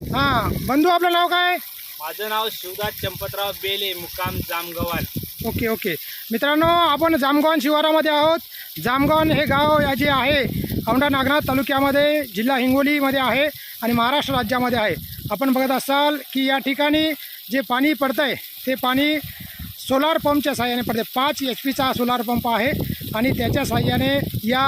हां बंधू आपलं नाव काय? माझं नाव शिवदास चंपतराव बेले मुक्काम जामगवान ओके ओके. मित्रांनो आपण जामगाव शिवारामध्ये आहोत. जामगाव हे गाव या जे आहे औंढा नागनाथ तालुक्यामध्ये जिल्हा हिंगोलीमध्ये आहे आणि महाराष्ट्र राज्यामध्ये आहे. आपण बघत असाल की या ठिकाणी जे पाणी पडतं आहे ते पाणी सोलार पंपच्या साह्याने पडते पाच एच पीचा सोलार पंप आहे आणि त्याच्या साह्याने या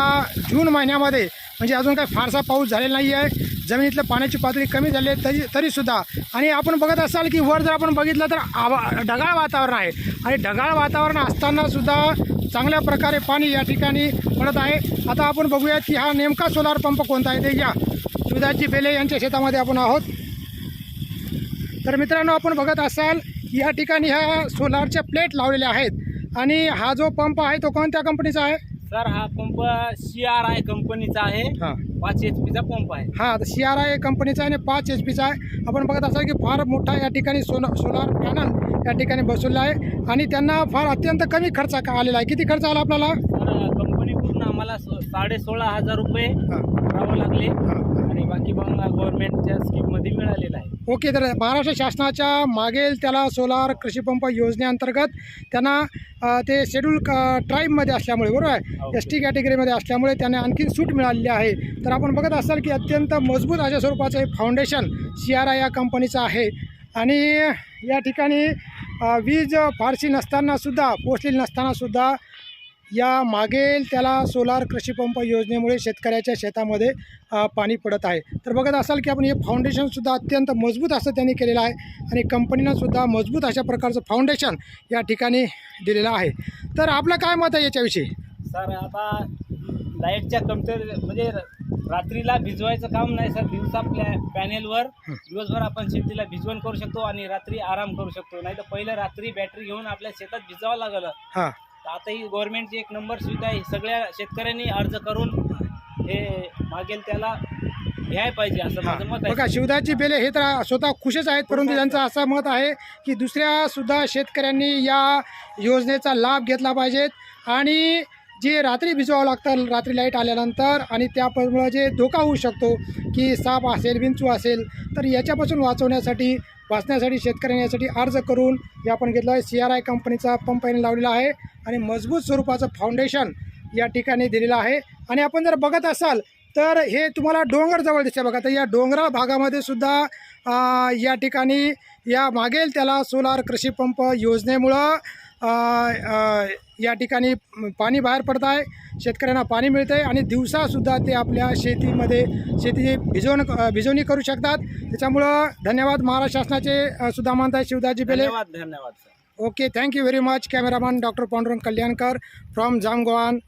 जून महिन्यामध्ये म्हणजे अजून काही फारसा पाऊस झालेला नाही आहे जमिनीतलं पाण्याची पातळी कमी झाली आहे तरी तरीसुद्धा. आणि आपण बघत असाल की वर जर आपण बघितलं तर आवा ढगाळ वातावरण आहे. आणि ढगाळ वातावरण असतानासुद्धा चांगल्या प्रकारे पाणी या ठिकाणी पडत आहे. आता आपण बघूयात की हा नेमका सोलार पंप कोणता आहे ते या शिवदासजी बेले यांच्या शेतामध्ये आपण आहोत. तर मित्रांनो आपण बघत असाल या ठिकाणी ह्या सोलारच्या प्लेट लावलेल्या आहेत. आणि हा जो पंप आहे तो कोणत्या कंपनीचा आहे? सर हा पंप सी आर आय कंपनीचा आहे. हां. पाच एच पीचा पंप आहे. हां तर सी आर आय कंपनीचा आहे आणि पाच एच पीचा आहे. आपण बघत असाल की फार मोठा या ठिकाणी सोला सोलार पॅनल या ठिकाणी बसवलेला आहे. आणि त्यांना फार अत्यंत कमी खर्च आलेला आहे. किती खर्च आला आपल्याला? तर कंपनी पूर्ण आम्हाला साडे सोळा हजार रुपये भरावं लागले. आणि बाकी मग गव्हर्नमेंटच्या स्कीममध्ये मिळालेलं आहे. ओके तर महाराष्ट्र शासनाच्या मागेल त्याला सोलार कृषीपंप योजनेअंतर्गत त्यांना ते शेड्यूल ट्राईबमध्ये असल्यामुळे बरोबर आहे. एस टी कॅटेगरीमध्ये असल्यामुळे त्यांना आणखी सूट मिळालेली आहे. तर आपण बघत असाल की अत्यंत मजबूत अशा स्वरूपाचं हे फाउंडेशन सी आर आय या कंपनीचं आहे. आणि या ठिकाणी वीज फारशी नसतानासुद्धा पोचलेली नसतानासुद्धा या मागेल त्याला सोलार कृषीपंप योजनेमुळे शेतकऱ्याच्या शेतामध्ये पाणी पडत आहे. तर बघत असाल की आपण हे फाउंडेशनसुद्धा अत्यंत मजबूत असं त्यांनी केलेलं आहे आणि कंपनीनंसुद्धा मजबूत अशा प्रकारचं फाउंडेशन या ठिकाणी दिलेलं आहे. तर आपलं काय मत आहे याच्याविषयी? सर आता लाईटच्या कमतर म्हणजे रात्रीला भिजवायचं काम नाही सर. दिवसा प्लॅ पॅनेलवर दिवसभर आपण शेतीला भिजवण करू शकतो आणि रात्री आराम करू शकतो. नाही तर पहिलं रात्री बॅटरी घेऊन आपल्या शेतात भिजवावं लागलं. हां. तर आता ही गव्हर्नमेंटची एक नंबर सुविधा आहे. सगळ्या शेतकऱ्यांनी अर्ज करून हे मागेल त्याला घ्यायला पाहिजे असं हां. माझं मत बघा आहे शिवदासजी बेले हे तर स्वतः खुशच आहेत परंतु त्यांचं असं मत आहे की दुसऱ्या सुद्धा शेतकऱ्यांनी या योजनेचा लाभ घेतला पाहिजेत. आणि जे रात्री भिजवावं लागतं रात्री लाइट आल्यानंतर आणि त्यामुळं जे धोका होऊ शकतो की साप असेल विंचू असेल तर याच्यापासून वाचवण्यासाठी वाचण्यासाठी शेतकऱ्यांनी यासाठी अर्ज करून हे आपण घेतलं आहे. सी आर आय कंपनीचा पंप याने लावलेला आहे आणि मजबूत स्वरूपाचं फाउंडेशन या ठिकाणी दिलेलं आहे. आणि आपण जर बघत असाल तर हे तुम्हाला डोंगर जवळ दिसते बघा. तर या डोंगराळ भागामध्ये सुद्धा या ठिकाणी या मागेल त्याला सोलार कृषी पंप योजनेमुळं या ठिकाणी पाणी बाहेर पडत आहे. शेतकऱ्यांना पाणी मिळतं आहे आणि दिवसासुद्धा ते आपल्या शेतीमध्ये शेतीची भिजवण भिजवणी करू शकतात. त्याच्यामुळं धन्यवाद महाराष्ट्र शासनाचे सुद्धा मानताय शिवदासजी बेले धन्यवाद धन्यवाद okay thank you very much cameraman doctor Pandurang Kalyankar from Jamgavan